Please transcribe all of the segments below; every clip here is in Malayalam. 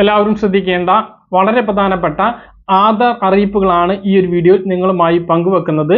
എല്ലാവരും ശ്രദ്ധിക്കേണ്ട വളരെ പ്രധാനപ്പെട്ട ആധാർ അറിയിപ്പുകളാണ് ഈ ഒരു വീഡിയോയിൽ നിങ്ങളുമായി പങ്കുവെക്കുന്നത്.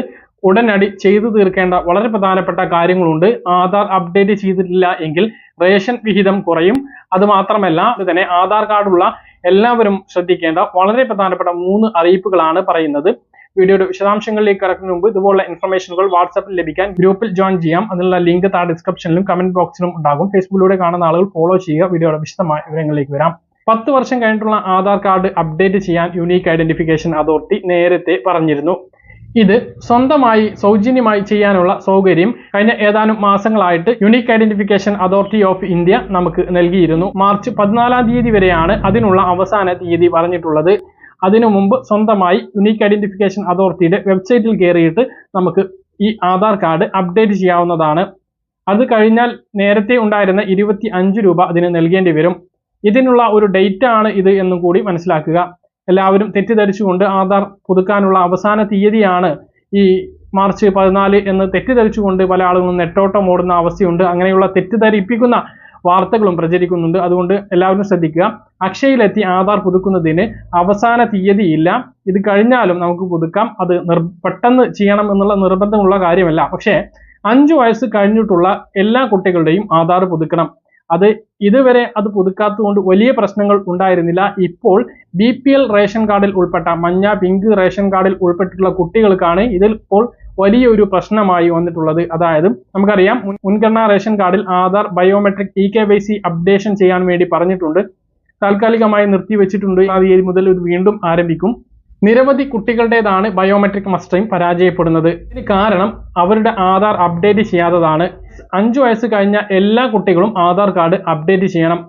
ഉടനടി ചെയ്തു തീർക്കേണ്ട വളരെ പ്രധാനപ്പെട്ട കാര്യങ്ങളുണ്ട്. ആധാർ അപ്ഡേറ്റ് ചെയ്തിട്ടില്ല എങ്കിൽ റേഷൻ വിഹിതം കുറയും. അതുമാത്രമല്ല തന്നെ ആധാർ കാർഡുള്ള എല്ലാവരും ശ്രദ്ധിക്കേണ്ട വളരെ പ്രധാനപ്പെട്ട മൂന്ന് അറിയിപ്പുകളാണ് പറയുന്നത്. വീഡിയോയുടെ വിശദാംശങ്ങളിലേക്ക് കടക്കുന്നതിന് മുമ്പ് ഇതുപോലുള്ള ഇൻഫർമേഷനുകൾ വാട്സാപ്പിൽ ലഭിക്കാൻ ഗ്രൂപ്പിൽ ജോയിൻ ചെയ്യാം. അതിനുള്ള ലിങ്ക് താഴെ ഡിസ്ക്രിപ്ഷനിലും കമന്റ് ബോക്സിലും ഉണ്ടാകും. ഫേസ്ബുക്കിലൂടെ കാണുന്ന ആളുകൾ ഫോളോ ചെയ്യുക. വീഡിയോയുടെ വിശദമായ വിവരങ്ങളിലേക്ക് വരാം. പത്ത് വർഷം കഴിഞ്ഞിട്ടുള്ള ആധാർ കാർഡ് അപ്ഡേറ്റ് ചെയ്യാൻ യുണീക്ക് ഐഡന്റിഫിക്കേഷൻ അതോറിറ്റി നേരത്തെ പറഞ്ഞിരുന്നു. ഇത് സ്വന്തമായി സൗജന്യമായി ചെയ്യാനുള്ള സൗകര്യം കഴിഞ്ഞ ഏതാനും മാസങ്ങളായിട്ട് unique identification authority of India നമുക്ക് നൽകിയിരുന്നു. മാർച്ച് പതിനാലാം തീയതി വരെയാണ് അതിനുള്ള അവസാന തീയതി പറഞ്ഞിട്ടുള്ളത്. അതിനു മുമ്പ് സ്വന്തമായി യുണീക്ക് ഐഡന്റിഫിക്കേഷൻ അതോറിറ്റിയുടെ വെബ്സൈറ്റിൽ കയറിയിട്ട് നമുക്ക് ഈ ആധാർ കാർഡ് അപ്ഡേറ്റ് ചെയ്യാവുന്നതാണ്. അത് കഴിഞ്ഞാൽ നേരത്തെ ഉണ്ടായിരുന്ന ഇരുപത്തി രൂപ അതിന് നൽകേണ്ടി വരും. ഇതിനുള്ള ഒരു ഡേറ്റ് ആണ് ഇത് എന്നും കൂടി മനസ്സിലാക്കുക. എല്ലാവരും തെറ്റിദ്ധരിച്ചുകൊണ്ട് ആധാർ പുതുക്കാനുള്ള അവസാന തീയതിയാണ് ഈ മാർച്ച് പതിനാല് എന്ന് തെറ്റിദ്ധരിച്ചുകൊണ്ട് പല ആളുകളും നെട്ടോട്ടം ഓടുന്ന അവസ്ഥയുണ്ട്. അങ്ങനെയുള്ള തെറ്റിദ്ധരിപ്പിക്കുന്ന വാർത്തകളും പ്രചരിക്കുന്നുണ്ട്. അതുകൊണ്ട് എല്ലാവരും ശ്രദ്ധിക്കുക. അക്ഷയയിലെത്തി ആധാർ പുതുക്കുന്നതിന് അവസാന തീയതി ഇല്ല ഇത് കഴിഞ്ഞാലും നമുക്ക് പുതുക്കാം. അത് പെട്ടെന്ന് ചെയ്യണം എന്നുള്ള നിർബന്ധമുള്ള കാര്യമല്ല. പക്ഷേ അഞ്ചു വയസ്സ് കഴിഞ്ഞിട്ടുള്ള എല്ലാ കുട്ടികളുടെയും ആധാർ പുതുക്കണം. അത് ഇതുവരെ അത് പുതുക്കാത്തതുകൊണ്ട് വലിയ പ്രശ്നങ്ങൾ ഉണ്ടായിരുന്നില്ല. ഇപ്പോൾ ബി പി എൽ റേഷൻ കാർഡിൽ ഉൾപ്പെട്ട മഞ്ഞ പിങ്ക് റേഷൻ കാർഡിൽ ഉൾപ്പെട്ടിട്ടുള്ള കുട്ടികൾക്കാണ് ഇതിൽ ഇപ്പോൾ വലിയൊരു പ്രശ്നമായി വന്നിട്ടുള്ളത്. അതായത് നമുക്കറിയാം മുൻഗണന റേഷൻ കാർഡിൽ Aadhaar biometric E K Y C updation ചെയ്യാൻ വേണ്ടി പറഞ്ഞിട്ടുണ്ട്. താൽക്കാലികമായി നിർത്തിവെച്ചിട്ടുണ്ട്. ആ തീയതി മുതൽ ഇത് വീണ്ടും ആരംഭിക്കും. നിരവധി കുട്ടികളുടേതാണ് ബയോമെട്രിക് മസ്റ്ററിംഗ് പരാജയപ്പെടുന്നത്. ഇതിന് കാരണം അവരുടെ ആധാർ അപ്ഡേറ്റ് ചെയ്യാത്തതാണ്. അഞ്ചു വയസ്സ് കഴിഞ്ഞ എല്ലാ കുട്ടികളും ആധാർ കാർഡ് അപ്ഡേറ്റ് ചെയ്യണം.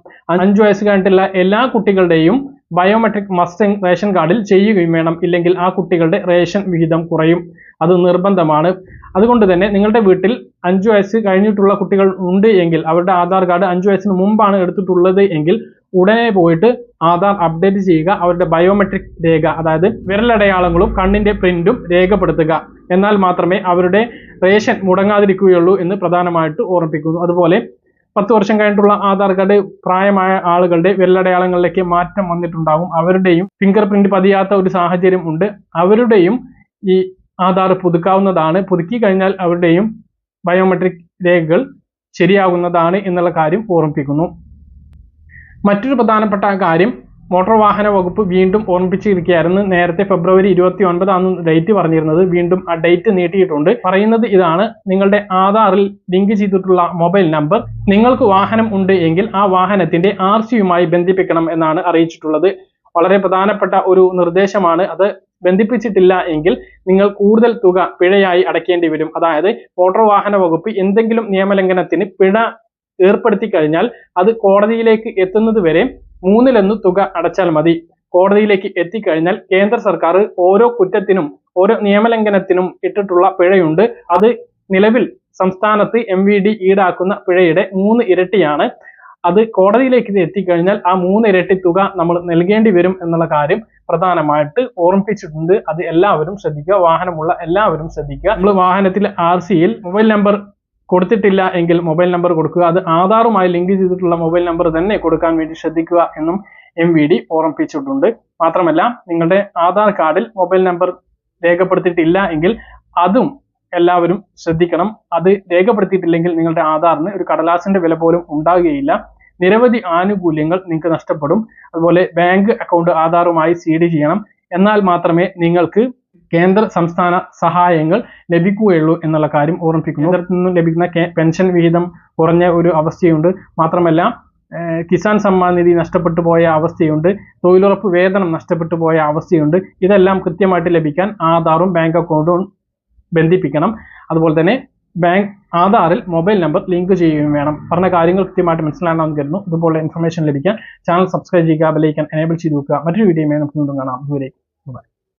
അഞ്ചു വയസ്സ് കഴിഞ്ഞിട്ടുള്ള എല്ലാ കുട്ടികളുടെയും ബയോമെട്രിക് മസ്റ്ററിംഗ് റേഷൻ കാർഡിൽ ചെയ്യുകയും വേണം. ഇല്ലെങ്കിൽ ആ കുട്ടികളുടെ റേഷൻ വിഹിതം കുറയും. അത് നിർബന്ധമാണ്. അതുകൊണ്ട് തന്നെ നിങ്ങളുടെ വീട്ടിൽ അഞ്ചു വയസ്സ് കഴിഞ്ഞിട്ടുള്ള കുട്ടികൾ ഉണ്ട് എങ്കിൽ അവരുടെ ആധാർ കാർഡ് അഞ്ചു വയസ്സിന് മുമ്പാണ് എടുത്തിട്ടുള്ളത് എങ്കിൽ ഉടനെ പോയിട്ട് ആധാർ അപ്ഡേറ്റ് ചെയ്യുക അവരുടെ ബയോമെട്രിക് രേഖ അതായത് വിരലടയാളങ്ങളും കണ്ണിന്റെ പ്രിന്റും രേഖപ്പെടുത്തുക. എന്നാൽ മാത്രമേ അവരുടെ റേഷൻ മുടങ്ങാതിരിക്കുകയുള്ളൂ എന്ന് പ്രധാനമായിട്ട് ഓർമ്മിപ്പിക്കുന്നു. അതുപോലെ പത്ത് വർഷം കഴിഞ്ഞിട്ടുള്ള ആധാർ കാർഡ് പ്രായമായ ആളുകളുടെ വിരലടയാളങ്ങളിലേക്ക് മാറ്റം വന്നിട്ടുണ്ടാകും അവരുടെയും ഫിംഗർ പ്രിന്റ് പതിയാത്ത ഒരു സാഹചര്യം ഉണ്ട്. അവരുടെയും ഈ ആധാർ പുതുക്കാവുന്നതാണ്. പുതുക്കി കഴിഞ്ഞാൽ അവരുടെയും ബയോമെട്രിക് രേഖകൾ ശരിയാകുന്നതാണ് എന്നുള്ള കാര്യം ഓർമ്മിപ്പിക്കുന്നു. മറ്റൊരു പ്രധാനപ്പെട്ട കാര്യം മോട്ടോർ വാഹന വകുപ്പ് വീണ്ടും ഓർമ്മിപ്പിച്ചിരിക്കുകയായിരുന്നു. നേരത്തെ ഫെബ്രുവരി ഇരുപത്തി ഒൻപതാന്ന് ഡേറ്റ് പറഞ്ഞിരുന്നത്. വീണ്ടും ആ ഡേറ്റ് നീട്ടിയിട്ടുണ്ട്. പറയുന്നത് ഇതാണ്. നിങ്ങളുടെ ആധാറിൽ ലിങ്ക് ചെയ്തിട്ടുള്ള മൊബൈൽ നമ്പർ. നിങ്ങൾക്ക് വാഹനം ഉണ്ട് എങ്കിൽ ആ വാഹനത്തിന്റെ ആർ സിയുമായി ബന്ധിപ്പിക്കണം എന്നാണ് അറിയിച്ചിട്ടുള്ളത്. വളരെ പ്രധാനപ്പെട്ട ഒരു നിർദ്ദേശമാണ്. അത് ബന്ധിപ്പിച്ചിട്ടില്ല എങ്കിൽ നിങ്ങൾ കൂടുതൽ തുക പിഴയായി അടയ്ക്കേണ്ടി വരും. അതായത് മോട്ടോർ വാഹന വകുപ്പ് എന്തെങ്കിലും നിയമലംഘനത്തിന് പിഴ ഏർപ്പെടുത്തി കഴിഞ്ഞാൽ അത് കോടതിയിലേക്ക് എത്തുന്നത് വരെ മൂന്നിലൊന്ന് തുക അടച്ചാൽ മതി. കോടതിയിലേക്ക് എത്തിക്കഴിഞ്ഞാൽ കേന്ദ്ര സർക്കാർ ഓരോ കുറ്റത്തിനും ഓരോ നിയമലംഘനത്തിനും ഇട്ടിട്ടുള്ള പിഴയുണ്ട്. അത് നിലവിൽ സംസ്ഥാനത്ത് എം വി ഡി ഈടാക്കുന്ന പിഴയുടെ മൂന്ന് ഇരട്ടിയാണ്. അത് കോടതിയിലേക്ക് ഇത് എത്തിക്കഴിഞ്ഞാൽ ആ മൂന്ന് ഇരട്ടി തുക നമ്മൾ നൽകേണ്ടി വരും എന്നുള്ള കാര്യം പ്രധാനമായിട്ട് ഓർമ്മിപ്പിച്ചിട്ടുണ്ട്. അത് എല്ലാവരും ശ്രദ്ധിക്കുക. വാഹനമുള്ള എല്ലാവരും ശ്രദ്ധിക്കുക. നമ്മൾ വാഹനത്തിൽ ആർ സിയിൽ മൊബൈൽ നമ്പർ കൊടുത്തിട്ടില്ല എങ്കിൽ മൊബൈൽ നമ്പർ കൊടുക്കുക. അത് ആധാറുമായി ലിങ്ക് ചെയ്തിട്ടുള്ള മൊബൈൽ നമ്പർ തന്നെ കൊടുക്കാൻ വേണ്ടി ശ്രദ്ധിക്കുക എന്നും എം വി ഡി ഓർമ്മിപ്പിച്ചിട്ടുണ്ട്. മാത്രമല്ല നിങ്ങളുടെ ആധാർ കാർഡിൽ മൊബൈൽ നമ്പർ രേഖപ്പെടുത്തിയിട്ടില്ല എങ്കിൽ അതും എല്ലാവരും ശ്രദ്ധിക്കണം. അത് രേഖപ്പെടുത്തിയിട്ടില്ലെങ്കിൽ നിങ്ങളുടെ ആധാറിന് ഒരു കടലാസിന്റെ വില പോലും ഉണ്ടാകുകയില്ല. നിരവധി ആനുകൂല്യങ്ങൾ നിങ്ങൾക്ക് നഷ്ടപ്പെടും. അതുപോലെ ബാങ്ക് അക്കൗണ്ട് ആധാറുമായി സീഡ് ചെയ്യണം. എന്നാൽ മാത്രമേ നിങ്ങൾക്ക് കേന്ദ്ര സംസ്ഥാന സഹായങ്ങൾ ലഭിക്കുകയുള്ളൂ എന്നുള്ള കാര്യം ഓർമ്മിപ്പിക്കുന്നു. കേന്ദ്രത്തിൽ നിന്നും ലഭിക്കുന്ന പെൻഷൻ വിഹിതം കുറഞ്ഞ ഒരു അവസ്ഥയുണ്ട്. മാത്രമല്ല കിസാൻ സമ്മാൻ നിധി നഷ്ടപ്പെട്ടു പോയ അവസ്ഥയുണ്ട്. തൊഴിലുറപ്പ് വേതനം നഷ്ടപ്പെട്ടു പോയ അവസ്ഥയുണ്ട്. ഇതെല്ലാം കൃത്യമായിട്ട് ലഭിക്കാൻ ആധാറും ബാങ്ക് അക്കൗണ്ടും ബന്ധിപ്പിക്കണം. അതുപോലെ തന്നെ ബാങ്ക് ആധാറിൽ മൊബൈൽ നമ്പർ ലിങ്ക് ചെയ്യുകയും വേണം. പറഞ്ഞ കാര്യങ്ങൾ കൃത്യമായിട്ട് മനസ്സിലാണെന്ന് കരുതുന്നു. ഇതുപോലെ ഇൻഫർമേഷൻ ലഭിക്കാൻ ചാനൽ സബ്സ്ക്രൈബ് ചെയ്യുക ബെലൈക്കൻ എനേബിൾ ചെയ്ത് വെക്കുക. മറ്റൊരു വീഡിയോയുമായി നമുക്ക് വീണ്ടും കാണാം. ദൂരെ